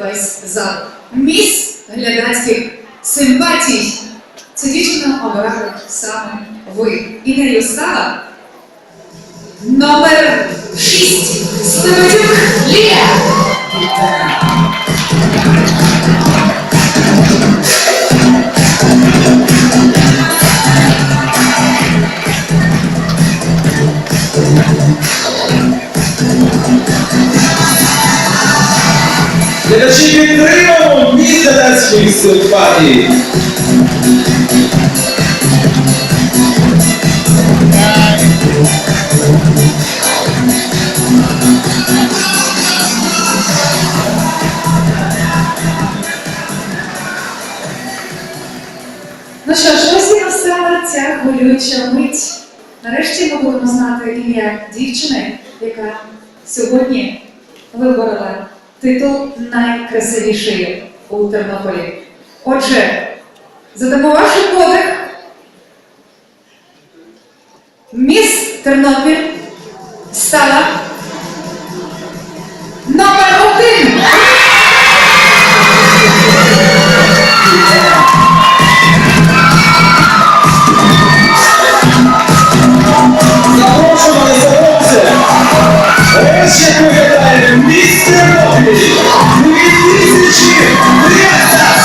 весь зал. Міс глядацьких симпатій. Це дівчина обирали саме ви. І нею стала номер 6 Слободюк Лія. Глядачі підтримуємо місце датських симпатій. Ну що ж, ось і настала ця хвилююча мить. Нарешті ми будемо знати ім'я дівчини, яка сьогодні виборола титул найкрасивішої у Тернополі. Отже, задамо ваш подих. Міс Тернопіль стала номер один. Запрошуємо на сонце. Ось Yeah.